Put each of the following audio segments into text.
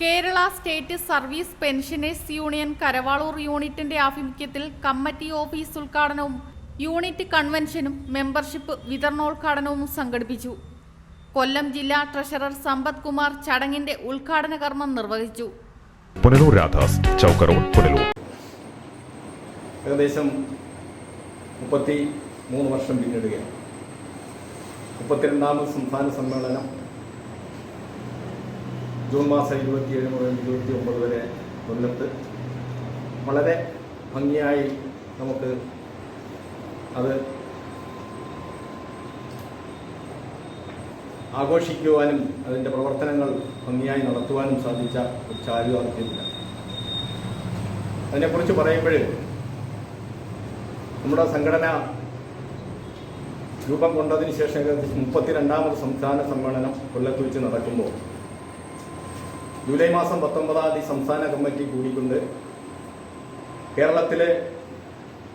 Kerala state service pensioners union Karavaloor യൂണിറ്റിന്റെ ആഭിമുഖ്യത്തിൽ committee office ഉദ്ഘാടനവും യൂണിറ്റ് കൺവെൻഷനും മെമ്പർഷിപ്പ് വിതരണോദ്ഘാടനവും സംഘടിപ്പിച്ചു. കൊല്ലം ജില്ലാ ട്രഷറർ സമ്പത് കുമാർ ചടങ്ങിന്റെ ഉദ്ഘാടന കർമ്മം നിർവഹിച്ചു. പുനലൂർ രാധാസ് പുനലൂർ. ഏകദേശം മുപ്പത്തി മൂന്ന് വർഷം പിന്നിടുകയാണ്. മുപ്പത്തിരണ്ടാമത് സംസ്ഥാന സമ്മേളനം ജൂൺ മാസം ഇരുപത്തിയേഴ് മുതൽ ഇരുപത്തി ഒമ്പത് വരെ കൊല്ലത്ത് വളരെ ഭംഗിയായി നമുക്ക് അത് ആഘോഷിക്കുവാനും അതിന്റെ പ്രവർത്തനങ്ങൾ ഭംഗിയായി നടത്തുവാനും സാധിച്ച ഒരു ചാരുവാർജ്യമില്ല അതിനെക്കുറിച്ച് പറയുമ്പോൾ നമ്മുടെ സംഘടന രൂപം കൊണ്ടതിന് ശേഷം മുപ്പത്തിരണ്ടാമത് സംസ്ഥാന സമ്മേളനം കൊല്ലത്ത് വെച്ച് നടക്കുമ്പോൾ ജൂലൈ മാസം പത്തൊമ്പതാം തീയതി സംസ്ഥാന കമ്മിറ്റി കൂടിക്കൊണ്ട് കേരളത്തിലെ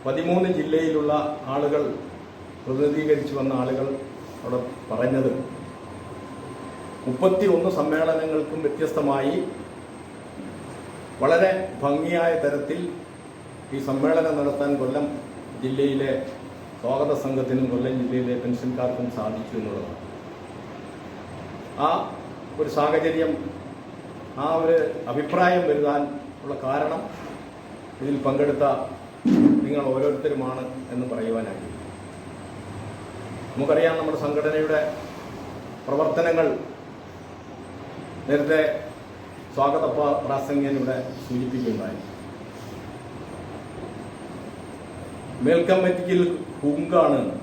പതിമൂന്ന് ജില്ലയിലുള്ള ആളുകൾ പ്രതിനിധീകരിച്ചു വന്ന ആളുകൾ അവിടെ പറഞ്ഞത് മുപ്പത്തി ഒന്ന് സമ്മേളനങ്ങൾക്കും വ്യത്യസ്തമായി വളരെ ഭംഗിയായ തരത്തിൽ ഈ സമ്മേളനം നടത്താൻ കൊല്ലം ജില്ലയിലെ സ്വാഗത സംഘത്തിനും കൊല്ലം ജില്ലയിലെ പെൻഷൻകാർക്കും സാധിച്ചു എന്നുള്ളതാണ്. ആ ഒരു സാഹചര്യം ആ ഒരു അഭിപ്രായം വരുത്താൻ ഉള്ള കാരണം ഇതിൽ പങ്കെടുത്ത നിങ്ങൾ ഓരോരുത്തരുമാണ് എന്ന് പറയുവാനായി. നമുക്കറിയാം നമ്മുടെ സംഘടനയുടെ പ്രവർത്തനങ്ങൾ നേരത്തെ സ്വാഗത പ്രാസംഗ്യനിവിടെ ഇവിടെ സൂചിപ്പിക്കുകയുണ്ടായി. മേൽക്കമ്മിറ്റിയിൽ ഹുങ്കാണ്.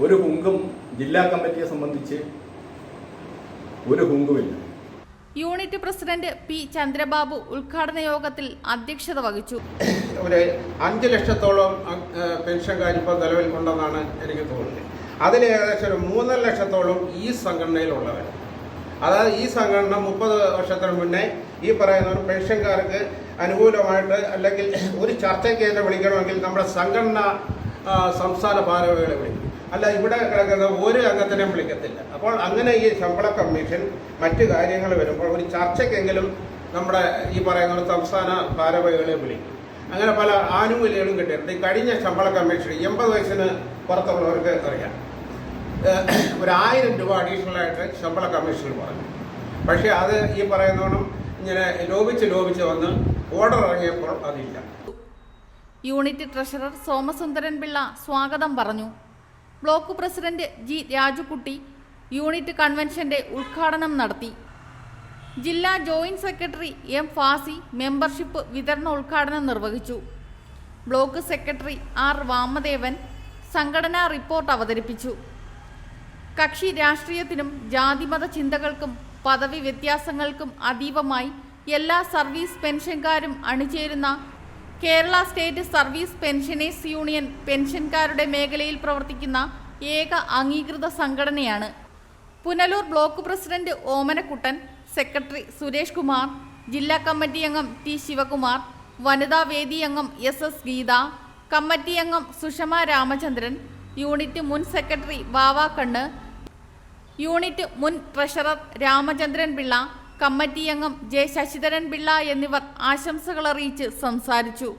ഒരു ഹുങ്കും ജില്ലാ കമ്മിറ്റിയെ സംബന്ധിച്ച് ഒരു ഹുങ്കുമില്ല. യൂണിറ്റ് പ്രസിഡന്റ് പി ചന്ദ്രബാബു ഉദ്ഘാടന യോഗത്തിൽ അധ്യക്ഷത വഹിച്ചു. ഒരു അഞ്ച് ലക്ഷത്തോളം പെൻഷൻകാർ ഇപ്പോൾ നിലവിൽ ഉണ്ടെന്നാണ് എനിക്ക് തോന്നുന്നത്. അതിൽ ഏകദേശം ഒരു മൂന്നര ലക്ഷത്തോളം ഈ സംഘടനയിലുള്ളവർ അതായത് ഈ സംഘടന മുപ്പത് വർഷത്തിന് മുന്നേ ഈ പറയുന്ന പെൻഷൻകാർക്ക് അനുകൂലമായിട്ട് അല്ലെങ്കിൽ ഒരു ചർച്ചയ്ക്ക് തന്നെ വിളിക്കണമെങ്കിൽ നമ്മുടെ സംഘടന സംസ്ഥാന ഭാരവകളെ വിളിക്കും. അല്ല ഇവിടെ കിടക്കുന്ന ഒരു അംഗത്തിനെയും വിളിക്കത്തില്ല. അപ്പോൾ അങ്ങനെ ഈ ശമ്പള കമ്മീഷൻ മറ്റു കാര്യങ്ങൾ വരുമ്പോൾ ഒരു ചർച്ചയ്ക്കെങ്കിലും നമ്മുടെ ഈ പറയുന്ന സംസ്ഥാന ഭാരവാഹികളെ വിളിക്കും. അങ്ങനെ പല ആനുകൂല്യങ്ങളും കിട്ടിയിട്ടുണ്ട്. ഈ കഴിഞ്ഞ ശമ്പള കമ്മീഷൻ എൺപത് വയസ്സിന് പുറത്തുള്ളവർക്ക് അറിയാം ഒരു ആയിരം രൂപ അഡീഷണൽ ആയിട്ട് ശമ്പള കമ്മീഷനിൽ പറഞ്ഞു. പക്ഷേ അത് ഈ പറയുന്നോണം ഇങ്ങനെ ലോപിച്ച് ലോപിച്ച് വന്ന് ഓർഡർ ഇറങ്ങിയപ്പോൾ അതില്ല. യൂണിറ്റ് ട്രഷറർ സോമസുന്ദരൻ പിള്ള സ്വാഗതം പറഞ്ഞു. Block president G Rajukutty unit കൺവെൻഷന്റെ ഉദ്ഘാടനം നടത്തി. ജില്ലാ joint secretary M Fasi membership വിതരണ ഉദ്ഘാടനം നിർവഹിച്ചു. ബ്ലോക്ക് സെക്രട്ടറി ആർ വാമദേവൻ സംഘടനാ റിപ്പോർട്ട് അവതരിപ്പിച്ചു. കക്ഷി രാഷ്ട്രീയത്തിനും ജാതിമത ചിന്തകൾക്കും പദവി വ്യത്യാസങ്ങൾക്കും അതീവമായി എല്ലാ സർവീസ് പെൻഷൻകാരും അണിചേരുന്ന Kerala state service pensioners union പെൻഷൻകാരുടെ മേഖലയിൽ പ്രവർത്തിക്കുന്ന ഏക അംഗീകൃത സംഘടനയാണ്. Punalur block president Omanakuttan secretary Suresh Kumar ജില്ലാ കമ്മിറ്റി അംഗം ടി ശിവകുമാർ വനിതാ വേദി അംഗം എസ് എസ് ഗീത കമ്മിറ്റി അംഗം സുഷമ രാമചന്ദ്രൻ യൂണിറ്റ് മുൻ സെക്രട്ടറി വാവാക്കണ്ണ് കണ്ണ് യൂണിറ്റ് മുൻ ട്രഷറർ രാമചന്ദ്രൻ പിള്ള കമ്മിറ്റി അംഗം ജെ ശശിധരൻ പിള്ള എന്നിവർ ആശംസകൾ അറിയിച്ച് സംസാരിച്ചു.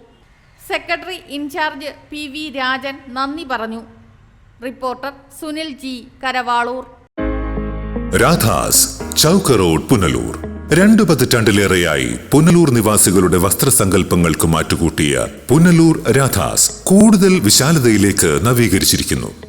Secretary in charge P V Rajan നന്ദി പറഞ്ഞു. Reporter Sunil G Karavalur. Radhas Chowk road Punalur. രണ്ടു പതിറ്റാണ്ടിലേറെയായി പുനലൂർ നിവാസികളുടെ വസ്ത്രസങ്കല്പങ്ങൾക്ക് മാറ്റുകൂട്ടിയ പുനലൂർ രാധാസ് കൂടുതൽ വിശാലതയിലേക്ക് നവീകരിച്ചിരിക്കുന്നു.